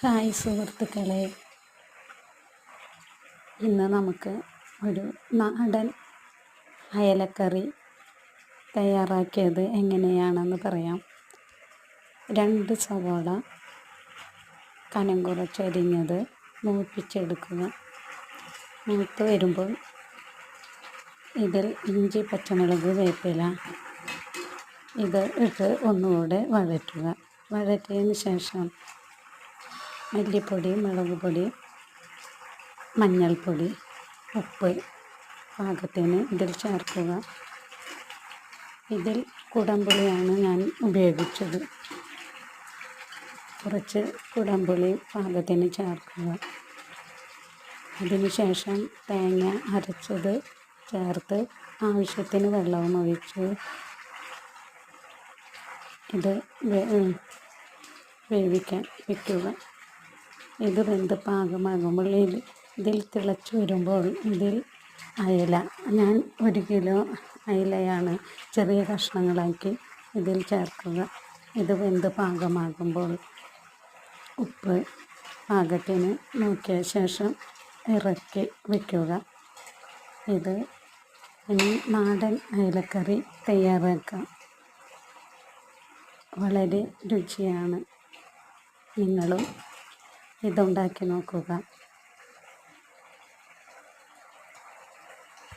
Hi സുഹൃത്തുക്കളെ. ഇന്ന് നമുക്ക് ഒരു നാടൻ അയലക്കറി തയ്യാറാക്കിയത് എങ്ങനെയാണെന്ന് പറയാം. രണ്ട് സവാള കനം കുറച്ചരിഞ്ഞത് മൂപ്പിച്ചെടുക്കുക. മൂത്ത് വരുമ്പോൾ ഇതിൽ ഇഞ്ചി പച്ചമുളക് വേപ്പില ഇത് ഇട്ട് ഒന്നുകൂടെ വഴറ്റുക. വഴറ്റിയതിന് ശേഷം മല്ലിപ്പൊടി മുളക് പൊടി മഞ്ഞൾപ്പൊടി ഉപ്പ് പാകത്തിന് ഇതിൽ ചേർക്കുക. ഇതിൽ കുടംപുളിയാണ് ഞാൻ ഉപയോഗിച്ചത്. കുറച്ച് കുടംപുളി പാകത്തിന് ചേർക്കുക. അതിനുശേഷം തേങ്ങ അരച്ചത് ചേർത്ത് ആവശ്യത്തിന് വെള്ളവും ഒഴിച്ച് ഇത് വേവിക്കാൻ വയ്ക്കുക. ഇത് വെന്ത് പാകമാകുമ്പോൾ ഇതിൽ തിളച്ച് വരുമ്പോൾ ഇതിൽ അയല. ഞാൻ ഒരു കിലോ അയലയാണ് ചെറിയ കഷ്ണങ്ങളാക്കി ഇതിൽ ചേർക്കുക. ഇത് വെന്ത് പാകമാകുമ്പോൾ ഉപ്പ് പാകത്തിന് നോക്കിയ ശേഷം ഇറക്കി വയ്ക്കുക ഇത് ഇനി നാടൻ അയലക്കറി തയ്യാറാക്കാം. വളരെ രുചിയാണ്. നിങ്ങളും ഇതുണ്ടാക്കി നോക്കുക.